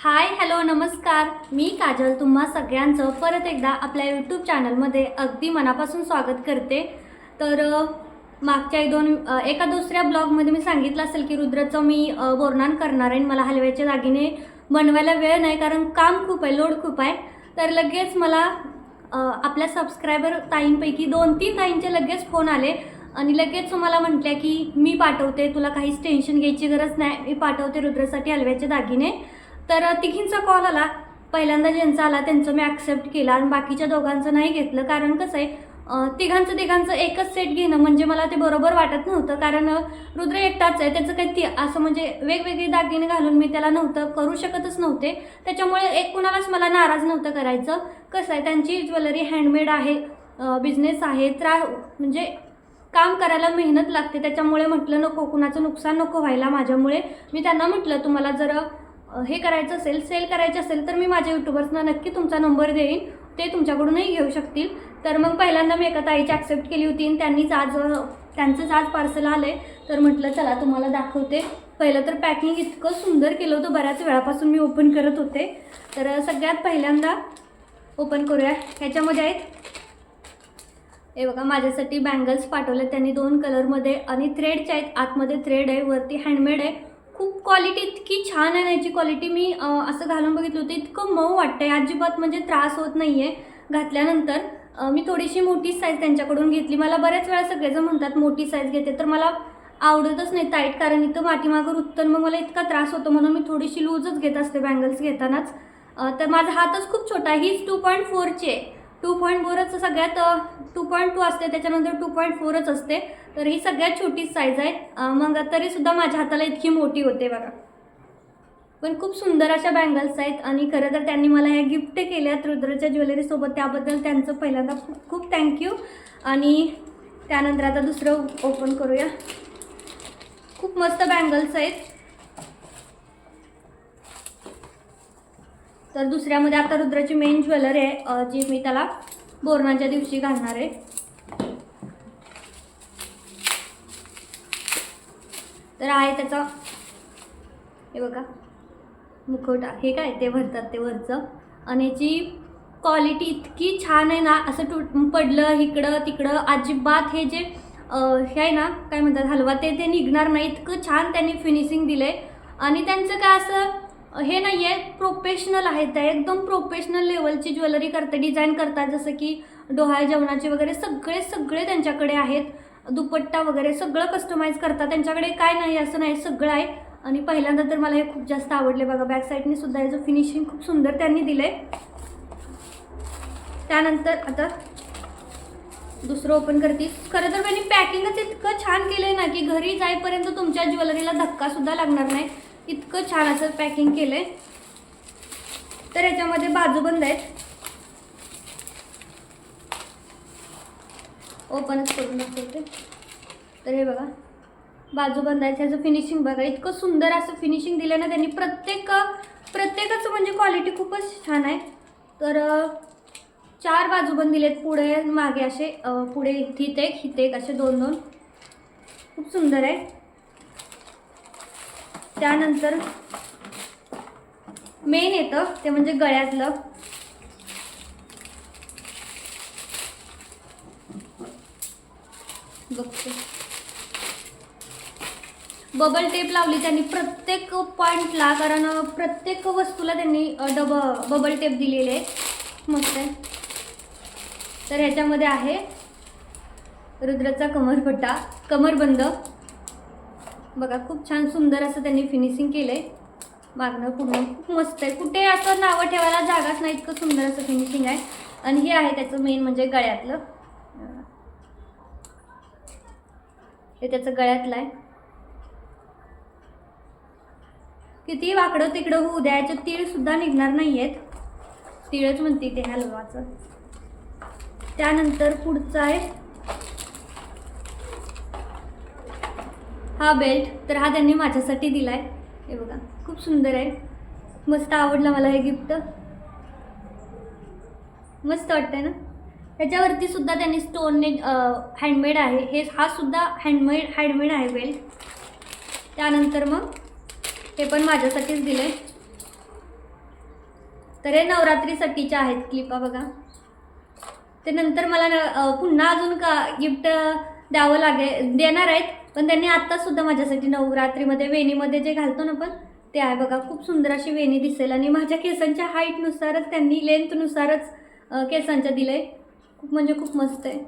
Hi hello नमस्कार. मी काजल. तुम्हा सगळ्यांचं परत एकदा आपल्या यूट्यूब चॅनलमध्ये अगदी मनापासून स्वागत करते. तर मागच्या एक दोन एका दुसऱ्या ब्लॉगमध्ये मी सांगितलं असेल की रुद्राचं मी वर्णन करणार आहे आणि मला हलव्याच्या दागिने बनवायला वेळ नाही कारण काम खूप आहे लोड खूप आहे. तर लगेच मला आपल्या सबस्क्रायबर ताईंपैकी दोन तीन ताईंचे लगेच फोन आले आणि लगेच मला म्हटल्या की मी पाठवते तुला काहीच टेन्शन घ्यायची गरज नाही. मी पाठवते रुद्रासाठी हलव्याचे दागिने. तर तिघींचा कॉल आला. पहिल्यांदा ज्यांचा आला त्यांचं मी ॲक्सेप्ट केला आणि बाकीच्या दोघांचं नाही घेतलं. कारण कसं आहे तिघांचं तिघांचं एकच सेट घेणं म्हणजे मला ते बरोबर वाटत नव्हतं. कारण रुद्र एकटाच आहे. त्याचं काही ती असं म्हणजे वेगवेगळे दागिने घालून मी त्याला नव्हतं करू शकतच नव्हते. त्याच्यामुळे एक कुणालाच मला नाराज नव्हतं करायचं. कसं आहे त्यांची ज्वेलरी हँडमेड आहे बिझनेस आहे. त्रा म्हणजे काम करायला मेहनत लागते. त्याच्यामुळे म्हटलं नको कुणाचं नुकसान नको व्हायला माझ्यामुळे. मी त्यांना म्हटलं तुम्हाला जर हे करायचं असेल सेल करायचं असेल तर मी माझ्या युट्यूबर्सना नक्की तुमचा नंबर देईन. ते तुमच्याकडूनही घेऊ शकतील. तर मग पहिल्यांदा मी एका ताईची ॲक्सेप्ट केली होती आणि त्यांनीच आज त्यांचंच आज पार्सल आलं आहे तर म्हटलं चला तुम्हाला दाखवते. पहिलं तर पॅकिंग इतकं सुंदर केलं होतं. बऱ्याच वेळापासून मी ओपन करत होते. तर सगळ्यात पहिल्यांदा ओपन करूया. ह्याच्यामध्ये आहेत. हे बघा माझ्यासाठी बँगल्स पाठवले त्यांनी दोन कलरमध्ये आणि थ्रेडचे आहेत. आतमध्ये थ्रेड आहे वरती हँडमेड आहे. खूप क्वालिटी इतकी छान आहे याची क्वालिटी मी असं घालून बघितलं होतं इतकं मऊ वाटतं आहे अजिबात म्हणजे त्रास होत नाही आहे घातल्यानंतर मी थोडीशी मोठी साईज त्यांच्याकडून घेतली. मला बऱ्याच वेळा सगळेजण म्हणतात मोठी साईज घेते. तर मला आवडतच नाही टाईट कारण इथं माठीमागं उत्तर मग मला इतका त्रास होतो. म्हणून मी थोडीशी लूजच घेत असते बँगल्स घेतानाच. तर माझा हातच खूप छोटा हीच टू पॉईंट फोरची आहे. टू पॉईंट फोरच सगळ्यात टू पॉईंट टू असते त्याच्यानंतर टू पॉईंट फोरच असते. तर ही सगळ्यात छोटी साईज आहे. मग तरीसुद्धा माझ्या हाताला इतकी मोठी होते बघा. पण खूप सुंदर अशा बँगल्स आहेत आणि खरं तर त्यांनी मला ह्या गिफ्ट केल्यात रुद्रच्या ज्वेलरीसोबत त्याबद्दल त्यांचं पहिल्यांदा खूप खूप थँक्यू आणि त्यानंतर आता दुसरं ओपन करूया. खूप मस्त बँगल्स आहेत. तर दुसऱ्यामध्ये आता रुद्राची मेन ज्वेलरी आहे जी मी त्याला बोरणाच्या दिवशी घालणार आहे. तर आहे त्याचा हे बघा मुखवटा हे काय ते भरतात ते वरचं. आणि याची क्वालिटी इतकी छान आहे ना असं तुट पडलं इकडं तिकडं अजिबात हे जे हे आहे ना काय म्हणतात हलवा ते ते निघणार नाही. इतकं छान त्यांनी फिनिशिंग दिलं आहे आणि त्यांचं काय असं हे नाही आहे प्रोफेशनल आहेत त्या. एकदम प्रोफेशनल लेवलची ज्वेलरी करते डिझाईन करतात जसं की डोहाळ जेवणाचे वगैरे सगळे सगळे त्यांच्याकडे आहेत. दुपट्टा वगैरे सगळं कस्टमाइज करतात त्यांच्याकडे काय नाही असं नाही. सगळं आहे. आणि पहिल्यांदा तर मला हे खूप जास्त आवडले बघा. बॅक साईडने सुद्धा याचं फिनिशिंग खूप सुंदर त्यांनी दिलं आहे त्यानंतर आता दुसरं ओपन करते खरं तर त्यांनी पॅकिंगच इतकं छान केलं आहे ना की घरी जाईपर्यंत तुमच्या ज्वेलरीला धक्कासुद्धा लागणार नाही. इतकं छान असं पॅकिंग केलं आहे तर याच्यामध्ये बाजूबंद आहेत. ओपनच करून दाखवते. तर हे बघा बाजूबंद आहे त्याचं फिनिशिंग बघा इतकं सुंदर असं फिनिशिंग दिलं ना त्यांनी. प्रत्येक प्रत्येकाचं म्हणजे क्वालिटी खूपच छान आहे. तर चार बाजूबंद दिलेत पुढे मागे असे पुढे हित एक हित एक असे दोन दोन. खूप सुंदर आहे. त्यानंतर मेन येतं ते म्हणजे गळ्यातलं. बघते. बबल टेप लावली त्यांनी प्रत्येक पॉईंटला कारण प्रत्येक वस्तूला त्यांनी डब बबल टेप दिलेले मस्त आहे. तर ह्याच्यामध्ये आहे रुद्राचा कमरपट्टा कमरबंद. बघा खूप छान सुंदर असं त्यांनी फिनिशिंग केलं आहे मागणं पूर्ण खूप मस्त आहे. कुठे असं नावं ठेवायला जागाच नाही इतकं सुंदर असं फिनिशिंग आहे. आणि हे आहे त्याचं मेन म्हणजे गळ्यातलं. हे त्याचं गळ्यातलं आहे. किती वाकडं तिकडं होऊ द्या याच्यात तीळसुद्धा निघणार नाही आहेत तीळच म्हणते ते हलवाचं. त्यानंतर पुढचं आहे. हा बेल्ट तर हा त्यांनी माझ्यासाठी दिला आहे हे बघा खूप सुंदर आहे. मस्त आवडलं मला हे गिफ्ट मस्त वाटतंय ना? त्याच्यावरती सुद्धा त्यांनी स्टोनने हँडमेड आहे. हे हा सुद्धा हँडमेड हँडमेड आहे बेल्ट त्यानंतर मग हे पण माझ्यासाठीच दिलं आहे तर हे नवरात्रीसाठीच्या आहेत क्लिपा बघा. ते नंतर मला न पुन्हा अजून का गिफ्ट द्यावं लागे देणार आहेत. पण त्यांनी आत्तासुद्धा माझ्यासाठी नवरात्रीमध्ये वेणीमध्ये जे घालतो ना आपण ते आहे बघा खूप सुंदर अशी वेणी दिसेल. आणि माझ्या केसांच्या हाईटनुसारच त्यांनी लेंथनुसारच केसांच्या दिलं आहे खूप म्हणजे खूप मस्त आहे.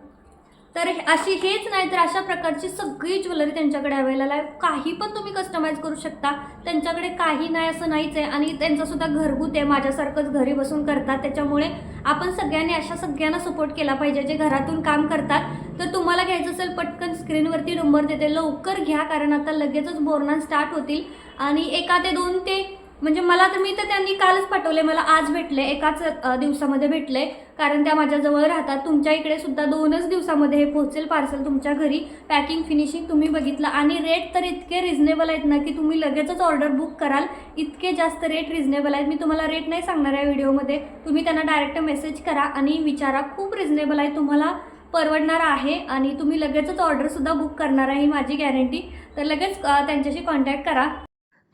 तर हे- अशी हेच नाही तर अशा प्रकारची सगळी ज्वेलरी त्यांच्याकडे अवेलेबल आहे. काही पण तुम्ही कस्टमाइज करू शकता. त्यांच्याकडे काही नाही असं नाहीच आहे. आणि त्यांचंसुद्धा घरगुती आहे. माझ्यासारखंच घरी बसून करतात. त्याच्यामुळे आपण सगळ्यांनी अशा सगळ्यांना सपोर्ट केला पाहिजे. जे घरातून काम करतात. तर तुम्हाला घ्यायचं असेल पटकन स्क्रीनवरती नंबर देते. लवकर घ्या. कारण आता लगेचच बोरणार स्टार्ट होतील. आणि एका ते दोन ते म्हणजे मला तर मी तर त्यांनी कालच पाठवले मला आज भेटले एकाच दिवसामध्ये भेटले कारण त्या माझ्याजवळ राहतात. तुमच्या इकडे सुद्धा दोनच दिवसामध्ये हे पोहोचेल पार्सल तुमच्या घरी. पॅकिंग फिनिशिंग तुम्ही बघितलं. आणि रेट तर इतके रिझनेबल आहेत ना की तुम्ही लगेचच ऑर्डर बुक कराल. इतके जास्त रेट रिझनेबल आहेत. मी तुम्हाला रेट नाही सांगणार या व्हिडिओमध्ये तुम्ही त्यांना डायरेक्ट मेसेज करा आणि विचारा. खूप रिझनेबल आहे. तुम्हाला परवडणार आहे आणि तुम्ही लगेचच ऑर्डरसुद्धा बुक करणार आहे ही माझी गॅरंटी तर लगेच त्यांच्याशी कॉन्टॅक्ट करा.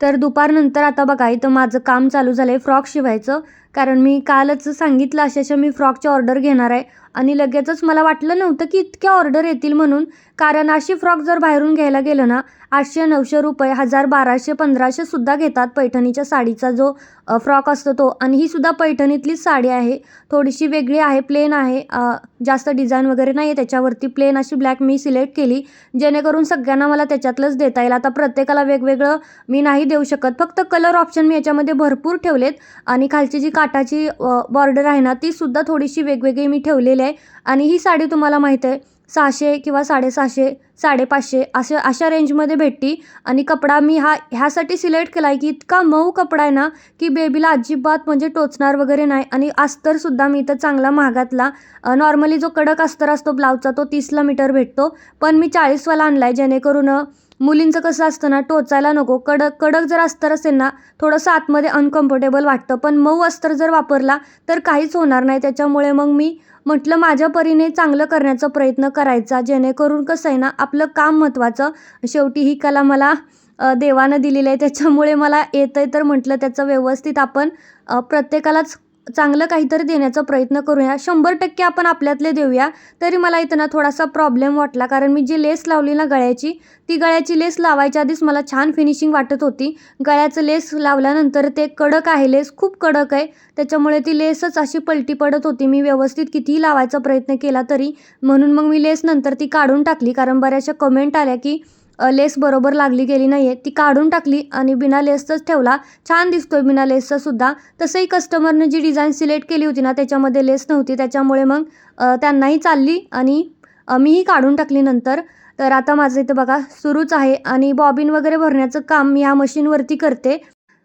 तर दुपारनंतर आता बघा इथं माझं काम चालू झालं आहे फ्रॉक शिवायचं. कारण मी कालच सांगितलं अशा मी फ्रॉकची ऑर्डर घेणार आहे. आणि लगेचच मला वाटलं नव्हतं की इतक्या ऑर्डर येतील म्हणून. कारण अशी फ्रॉक जर बाहेरून घ्यायला गेलं ना आठशे नऊशे रुपये हजार बाराशे पंधराशेसुद्धा घेतात पैठणीच्या साडीचा जो फ्रॉक असतो तो. आणि ही सुद्धा पैठणीतलीच साडी आहे. थोडीशी वेगळी आहे प्लेन आहे. जास्त डिझाईन वगैरे नाही आहे त्याच्यावरती प्लेन अशी ब्लॅक मी सिलेक्ट केली. जेणेकरून सगळ्यांना मला त्याच्यातलंच देता येईल. आता प्रत्येकाला वेगवेगळं मी नाही देऊ शकत. फक्त कलर ऑप्शन मी याच्यामध्ये भरपूर ठेवलेत. आणि खालची जी काटाची बॉर्डर आहे ना ती सुद्धा थोडीशी वेगवेगळी मी ठेवलेली आहे. आणि ही साडी तुम्हाला माहीत आहे सहाशे किंवा साडेसहाशे साडेपाचशे असे अशा रेंजमध्ये भेटती. आणि कपडा मी हा ह्यासाठी सिलेक्ट केला आहे की इतका मऊ कपडा आहे ना की बेबीला अजिबात म्हणजे टोचणार वगैरे नाही. आणि अस्तरसुद्धा मी इथं चांगला महागातला नॉर्मली जो कडक अस्तर असतो ब्लाऊजचा तो तीसला मीटर भेटतो. पण मी चाळीसवाला आणला आहे जेणेकरून मुलींचं कसं असतं ना टोचायला नको. कडक कडक जर अस्तर असेल ना थोडंसं आतमध्ये अनकम्फर्टेबल वाटतं. पण मऊ अस्तर जर वापरला तर काहीच होणार नाही. त्याच्यामुळे मग मी म्हटलं माझ्या परीने चांगलं करण्याचा प्रयत्न करायचा जेणेकरून कसं आहे ना आपलं काम महत्त्वाचं. शेवटी ही कला मला देवानं दिलेली आहे. त्याच्यामुळे मला येतं आहे तर म्हटलं त्याचं व्यवस्थित आपण प्रत्येकालाच चांगलं काहीतरी देण्याचा प्रयत्न करूया. शंभर टक्के आपण आपल्यातले देऊया. तरी मला इथं ना थोडासा प्रॉब्लेम वाटला. कारण मी जी लेस लावली ना गळ्याची ती गळ्याची लेस लावायच्या आधीच मला छान फिनिशिंग वाटत होती. गळ्याचं लेस लावल्यानंतर ते कडक आहे लेस खूप कडक आहे. त्याच्यामुळे ती लेसच अशी पलटी पडत होती. मी व्यवस्थित कितीही लावायचा प्रयत्न केला तरी. म्हणून मग मी लेस नंतर ती काढून टाकली. कारण बऱ्याचशा कमेंट आल्या की लेस बरोबर लागली गेली नाही आहे ती काढून टाकली आणि बिना लेसचाच ठेवला. छान दिसतोय बिना लेसचा सुद्धा. तसंही कस्टमरनं जी डिझाईन सिलेक्ट केली होती ना त्याच्यामध्ये लेस नव्हती. त्याच्यामुळे मग त्यांनाही चालली आणि मीही काढून टाकली नंतर. तर आता माझं इथं बघा सुरूच आहे. आणि बॉबिन वगैरे भरण्याचं काम मी ह्या मशीनवरती करते.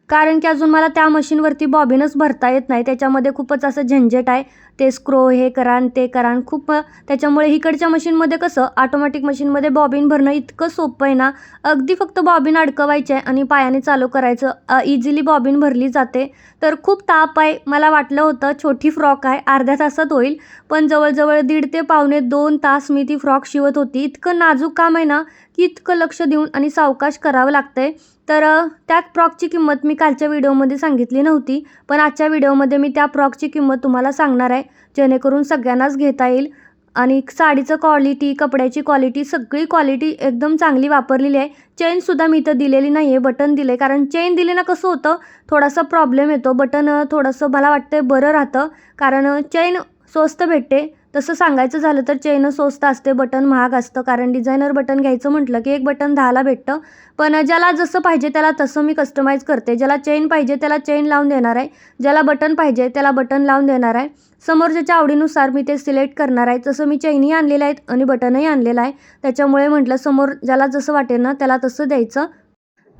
कारण की अजून मला त्या मशीनवरती बॉबिनच भरता येत नाही. त्याच्यामध्ये खूपच असं झंझट आहे. ते स्क्रो हे करान ते करान खूप त्याच्यामुळे इकडच्या मशीनमध्ये कसं ऑटोमॅटिक मशीनमध्ये बॉबिन भरणं इतकं सोपं आहे ना. अगदी फक्त बॉबिन अडकवायचे आहे आणि पायाने चालू करायचं. इझिली बॉबिन भरली जाते. तर खूप ताप आहे. मला वाटलं होतं छोटी फ्रॉक आहे. अर्ध्या तासात होईल. पण जवळजवळ दीड ते पावणे दोन तास मी ती फ्रॉक शिवत होती. इतकं नाजूक काम आहे ना की इतकं लक्ष देऊन आणि सावकाश करावं लागतंय. तर त्या फ्रॉकची किंमत मी कालच्या व्हिडिओमध्ये सांगितली नव्हती पण आजच्या व्हिडिओमध्ये मी त्या फ्रॉकची किंमत तुम्हाला सांगणार आहे जेणेकरून सगळ्यांनाच घेता येईल. आणि साडीचं क्वालिटी कपड्याची क्वालिटी सगळी क्वालिटी एकदम चांगली वापरलेली आहे. चेनसुद्धा मी इथं दिलेली नाही आहे बटन दिले कारण चेन दिले ना कसं होतं थोडासा प्रॉब्लेम येतो. बटन थोडंसं मला वाटतं बरं राहतं. कारण चेन स्वस्त भेटते. तसं सांगायचं झालं तर चेन स्वस्त असते बटन महाग असतं. कारण डिझायनर बटन घ्यायचं म्हटलं की एक बटन दहाला भेटतं. पण ज्याला जसं पाहिजे त्याला तसं मी कस्टमाइज करते. ज्याला चेन पाहिजे त्याला चेन लावून देणार आहे. ज्याला बटन पाहिजे त्याला बटन लावून देणार आहे. समोरच्याच्या आवडीनुसार मी ते सिलेक्ट करणार आहे. तसं मी चेनही आणलेलं आहेत आणि बटनही आणलेलं आहे. त्याच्यामुळे म्हटलं समोर ज्याला जसं वाटेल ना त्याला तसं द्यायचं.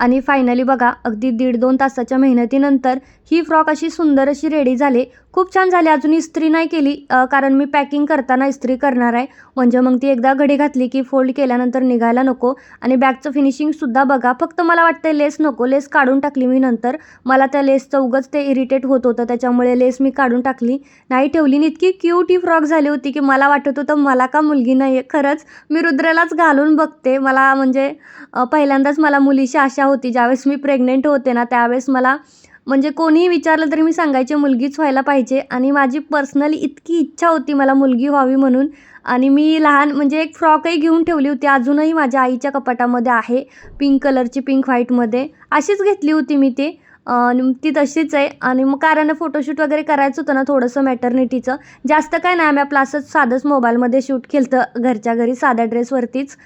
आणि फायनली बघा अगदी दीड दोन तासाच्या मेहनतीनंतर ही फ्रॉक अशी सुंदर अशी रेडी झाली. खूप छान झाली. अजून इस्त्री नाही केली कारण मी पॅकिंग करताना इस्त्री करणार आहे. म्हणजे मग ती एकदा घडी घातली की फोल्ड केल्यानंतर निघायला नको. आणि बॅगचं फिनिशिंगसुद्धा बघा. फक्त मला वाटतं लेस नको. लेस काढून टाकली मी नंतर. मला त्या लेसचं उगंच ते इरिटेट होत होतं. त्याच्यामुळे लेस मी काढून टाकली. नाही ठेवली. आणि इतकी क्यूट ही फ्रॉक झाली होती की मला वाटत होतं मला का मुलगी नाही आहे खरंच मी रुद्रालाच घालून बघते. मला म्हणजे पहिल्यांदाच मला मुलीशी आशा होती. ज्यावेळेस मी प्रेग्नेंट होते ना त्यावेळेस मला म्हणजे कोणीही विचारलं तरी मी सांगायचे मुलगीच व्हायला पाहिजे. आणि माझी पर्सनली इतकी इच्छा होती मला मुलगी व्हावी म्हणून. आणि मी लहान म्हणजे एक फ्रॉकही घेऊन ठेवली होती. अजूनही माझ्या आईच्या कपाटामध्ये आहे पिंक कलरची पिंक व्हाईटमध्ये. अशीच घेतली होती मी ते. आणि ती तशीच आहे. आणि मग कारण फोटोशूट वगैरे करायचं होतं ना थोडंसं मॅटर्निटीचं जास्त काय नाही आम्ही आपलं असंच साधंच मोबाईलमध्ये शूट केलं घरच्या घरी साध्या ड्रेसवरतीच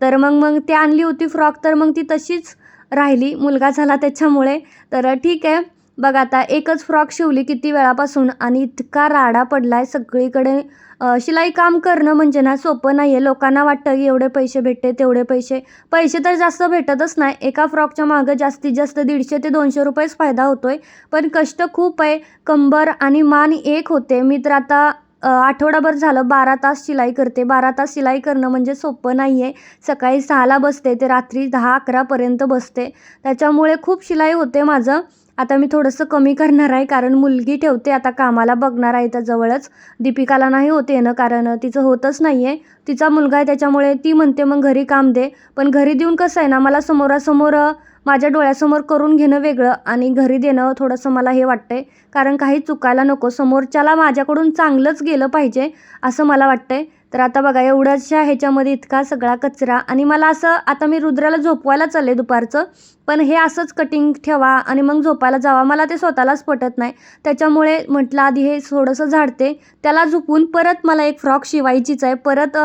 तर मग मग ती आणली होती फ्रॉक तर मग ती तशीच राहिली. मुलगा झाला त्याच्यामुळे. तर ठीक आहे. बघ आता एकच फ्रॉक शिवली किती वेळापासून आणि इतका राडा पडला आहे सगळीकडे. शिलाई काम करणं म्हणजे ना सोपं नाही आहे लोकांना वाटतं की एवढे पैसे भेटते तेवढे पैसे. पैसे तर जास्त भेटतच नाही. एका फ्रॉकच्या मागं जास्तीत जास्त दीडशे ते दोनशे रुपयेच फायदा होतो आहे पण कष्ट खूप आहे. कंबर आणि मान एक होते. मी तर आता आठवडाभर झालं बारा तास शिलाई करते. बारा तास शिलाई करणं म्हणजे सोपं नाही आहे सकाळी सहाला बसते ते रात्री दहा अकरापर्यंत बसते. त्याच्यामुळे खूप शिलाई होते माझं. आता मी थोडंसं कमी करणार आहे कारण मुलगी ठेवते आता कामाला बघणार आहे तर जवळच. दीपिकाला नाही होते ना कारण तिचं होतच नाही आहे तिचा मुलगा आहे त्याच्यामुळे ती म्हणते मग घरी काम दे. पण घरी देऊन कसं आहे ना मला समोरासमोर माझ्या डोळ्यासमोर करून घेणं वेगळं आणि घरी देणं थोडंसं मला हे वाटतंय. कारण काही चुकायला नको समोरच्याला माझ्याकडून चांगलंच गेलं पाहिजे असं मला वाटतंय. तर आता बघा एवढ्याशा ह्याच्यामध्ये इतका सगळा कचरा आणि मला असं आता मी रुद्राला झोपवायला चालले दुपारचं पण हे असंच कटिंग ठेवा आणि मग झोपायला जावा. मला ते स्वतःलाच पटत नाही. त्याच्यामुळे म्हटलं आधी हे थोडंसं झाडते. त्याला झोपून परत मला एक फ्रॉक शिवायचीच आहे. परत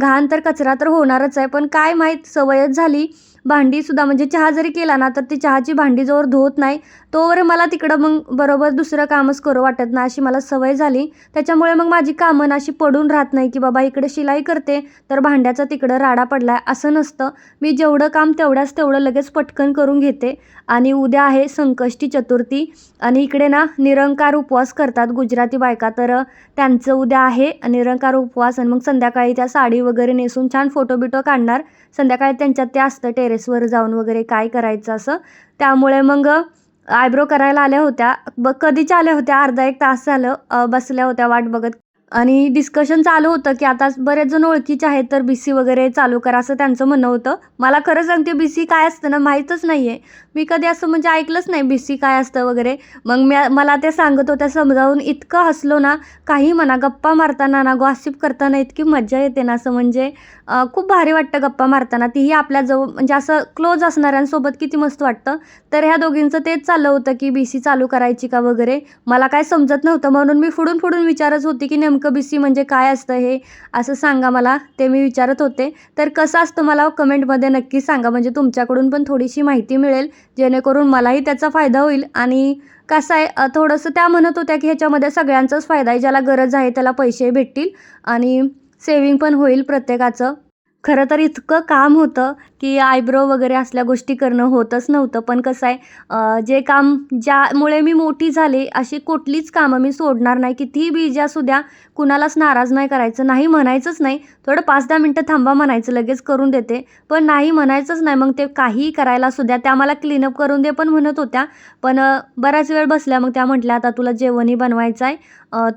घाण तर कचरा तर होणारच आहे. पण काय माहीत सवयच झाली. भांडीसुद्धा म्हणजे चहा जरी केला ना तर ती चहाची भांडी जोवर धुवत नाही. तोवर मला तिकडं मग बरोबर दुसरं कामच करू वाटत नाही अशी मला सवय झाली. त्याच्यामुळे मग माझी कामं ना अशी पडून राहत नाही की बाबा इकडे शिलाई करते तर भांड्याचा तिकडं राडा पडलाय असं नसतं. मी जेवढं काम तेवढ्याच तेवढं लगेच पटकन करून घेते. आणि उद्या आहे संकष्टी चतुर्थी. आणि इकडे ना निरंकार उपवास करतात गुजराती बायका तर त्यांचं उद्या आहे निरंकार उपवास. आणि मग संध्याकाळी त्या साडी वगैरे नेसून छान फोटो बिटो काढणार. संध्याकाळी त्यांच्यात ते असतं टेरेसवर जाऊन वगैरे काय करायचं असं. त्यामुळे मग आयब्रो करायला आल्या होत्या. ब कधीच्या आल्या होत्या? अर्धा एक तास झालं बसल्या होत्या वाट बघत. आणि डिस्कशन चालू होतं की आता बरेच जण ओळखीचे आहेत तर बी सी वगैरे चालू करा असं त्यांचं म्हणणं होतं. मला खरं सांगते बी सी काय असतं ना माहीतच नाही आहे मी कधी असं म्हणजे ऐकलंच नाही बी सी काय असतं वगैरे. मग मी मला ते सांगत होत्या समजावून इतकं हसलो ना काही म्हणा गप्पा मारताना ना गॉसिप करताना इतकी मजा येते ना असं म्हणजे खूप भारी वाटतं गप्पा मारताना. तीही आपल्या जवळ म्हणजे असं क्लोज असणाऱ्यांसोबत किती मस्त वाटतं. तर ह्या दोघींचं तेच चाललं होतं की बी सी चालू करायची का वगैरे. मला काय समजत नव्हतं म्हणून मी फुडून फुडून विचारत होती की नेमकं बी सी म्हणजे काय असतं हे असं सांगा मला ते मी विचारत होते. तर कसं असतं मला कमेंटमध्ये नक्की सांगा म्हणजे तुमच्याकडून पण थोडीशी माहिती मिळेल. जेणेकरून मलाही त्याचा फायदा होईल. आणि कसं आहे थोडंसं त्या म्हणत होत्या की ह्याच्यामध्ये सगळ्यांचाच फायदा आहे. ज्याला गरज आहे त्याला पैसे भेटतील आणि सेविंग पण होईल प्रत्येकाचं. खरं तर इतकं काम होतं की आयब्रो वगैरे असल्या गोष्टी करणं होतच नव्हतं. पण कसं आहे जे काम ज्यामुळे मी मोठी झाले अशी कुठलीच कामं मी सोडणार नाही. कितीही बिजी असू द्या कुणालाच नाराज नाही करायचं नाही म्हणायचंच नाही. थोडं पाच दहा मिनटं थांबा म्हणायचं लगेच करून देते. पण नाही म्हणायचंच नाही मग ते काहीही करायला असू द्या. त्या मला क्लीनअप करून दे पण म्हणत होत्या. पण बराच वेळ बसल्या मग त्या म्हटल्या आता तुला जेवणही बनवायचं आहे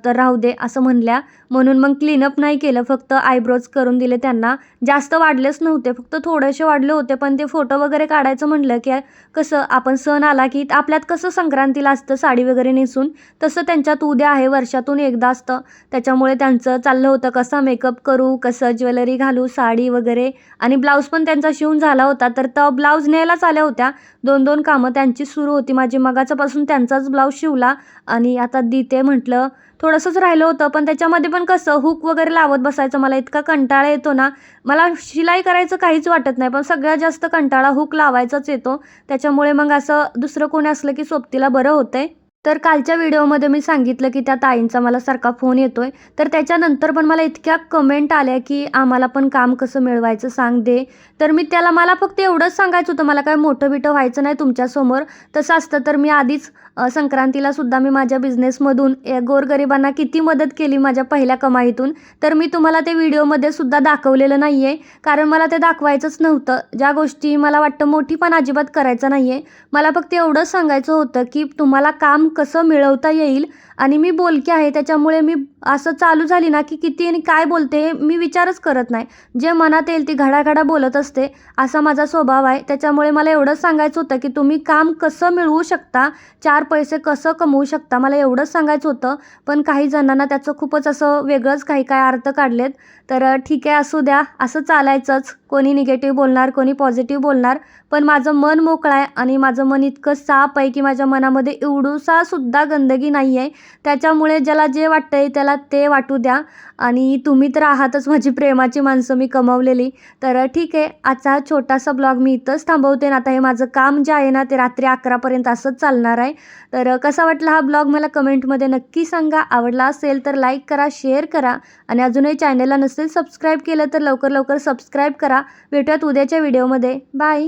तर राहू दे असं म्हणल्या. म्हणून मग क्लीनअप नाही केलं फक्त आयब्रोज करून दिले त्यांना. ज्या जास्त वाढलेच नव्हते फक्त थोडेसे वाढले होते. पण ते फोटो वगैरे काढायचं म्हटलं की कसं आपण सण आला की आपल्यात कसं संक्रांतीला असतं साडी वगैरे नेसून? तसं त्यांच्यात उद्या आहे वर्षातून एकदा असतं. त्याच्यामुळे त्यांचं चाललं होतं कसा मेकअप करू कसं ज्वेलरी घालू साडी वगैरे. आणि ब्लाऊज पण त्यांचा शिवून झाला होता तर तो ब्लाऊज न्यायलाच आल्या होत्या. दोन दोन कामं त्यांची सुरू होती. माझी मगाचापासून त्यांचाच ब्लाऊज शिवला. आणि आता दिते म्हटलं थोडंसंच राहिलं होतं पण त्याच्यामध्ये पण कसं हुक वगैरे लावत बसायचं मला इतका कंटाळा येतो ना. मला शिलाई करायचं काहीच वाटत नाही पण सगळ्यात जास्त कंटाळा हुक लावायचाच येतो. त्याच्यामुळे मग असं दुसरं कोणी असलं की सोबतीला बरं होतंय. तर कालच्या व्हिडिओमध्ये मी सांगितलं की त्या ताईंचा मला सारखा फोन येतो आहे तर त्याच्यानंतर पण मला इतक्या कमेंट आल्या की आम्हाला पण काम कसं मिळवायचं सांग दे. तर मी त्याला मला फक्त एवढंच सांगायचं होतं मला काय मोठं बिटं व्हायचं नाही तुमच्यासमोर तसं असतं तर मी आधीच संक्रांतीला सुद्धा मी माझ्या बिझनेसमधून गोरगरिबांना किती मदत केली माझ्या पहिल्या कमाईतून. तर मी तुम्हाला ते व्हिडिओमध्ये सुद्धा दाखवलेलं नाही आहे कारण मला ते दाखवायचंच नव्हतं. ज्या गोष्टी मला वाटतं मोठी पण अजिबात करायचं नाही आहे मला फक्त एवढंच सांगायचं होतं की तुम्हाला काम कसं मिळवता येईल? आणि मी बोलकी आहे त्याच्यामुळे मी असं चालू झाली ना की किती आणि काय बोलते हे मी विचारच करत नाही. जे मनात येईल ती घडाघडा बोलत असते असा माझा स्वभाव आहे. त्याच्यामुळे मला एवढंच सांगायचं होतं की तुम्ही काम कसं मिळवू शकता चार पैसे कसं कमवू शकता मला एवढंच सांगायचं होतं. पण काही जणांना त्याचं खूपच असं वेगळंच काही काय अर्थ काढलेत. तर ठीक आहे असू द्या. असं चालायचंच. कोणी निगेटिव्ह बोलणार कोणी पॉझिटिव्ह बोलणार. पण माझं मन मोकळं आहे आणि माझं मन इतकं साप आहे की माझ्या मनामध्ये एवढूसा सुद्धा गंदगी नाही आहे त्याच्यामुळे ज्याला जे वाटतं आहे त्याला ते वाटू द्या. आणि तुम्ही तर आहातच माझी प्रेमाची माणसं मी कमवलेली. तर ठीक आहे आजचा हा छोटासा ब्लॉग मी इथंच थांबवते. ना आता हे माझं काम जे आहे ना ते रात्री अकरापर्यंत असंच चालणार आहे. तर कसा वाटला हा ब्लॉग मला कमेंटमध्ये नक्की सांगा. आवडला असेल तर लाईक करा शेअर करा. आणि अजूनही चॅनलला नसेल सबस्क्राईब केलं तर लवकर लवकर सबस्क्राईब करा. भेटूयात उद्याच्या व्हिडिओमध्ये बाय